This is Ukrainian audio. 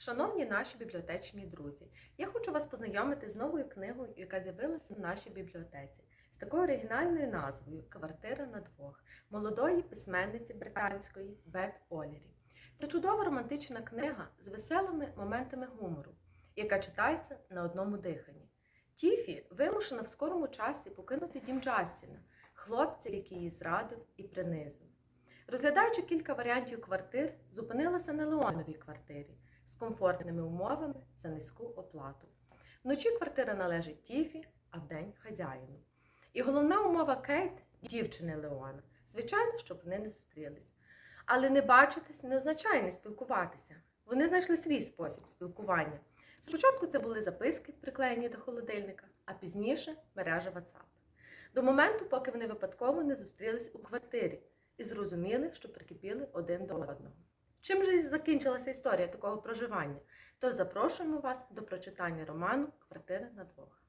Шановні наші бібліотечні друзі, я хочу вас познайомити з новою книгою, яка з'явилася в нашій бібліотеці, з такою оригінальною назвою Квартира на двох молодої письменниці британської Бет Олірі. Це чудова романтична книга з веселими моментами гумору, яка читається на одному диханні. Тіфі вимушена в скорому часі покинути дім Джастіна, хлопця, який її зрадив і принизив. Розглядаючи кілька варіантів квартир, зупинилася на Леоновій квартирі з комфортними умовами за низьку оплату. Вночі квартира належить Тіфі, а вдень хазяїну. І головна умова Кейт, дівчини Леона, звичайно, щоб вони не зустрілись. Але не бачитись не означає не спілкуватися. Вони знайшли свій спосіб спілкування. Спочатку це були записки, приклеєні до холодильника, а пізніше мережа WhatsApp. До моменту, поки вони випадково не зустрілись у квартирі і зрозуміли, що прикипіли один до одного. Чим же закінчилася історія такого проживання? Тож запрошуємо вас до прочитання роману Квартира на двох.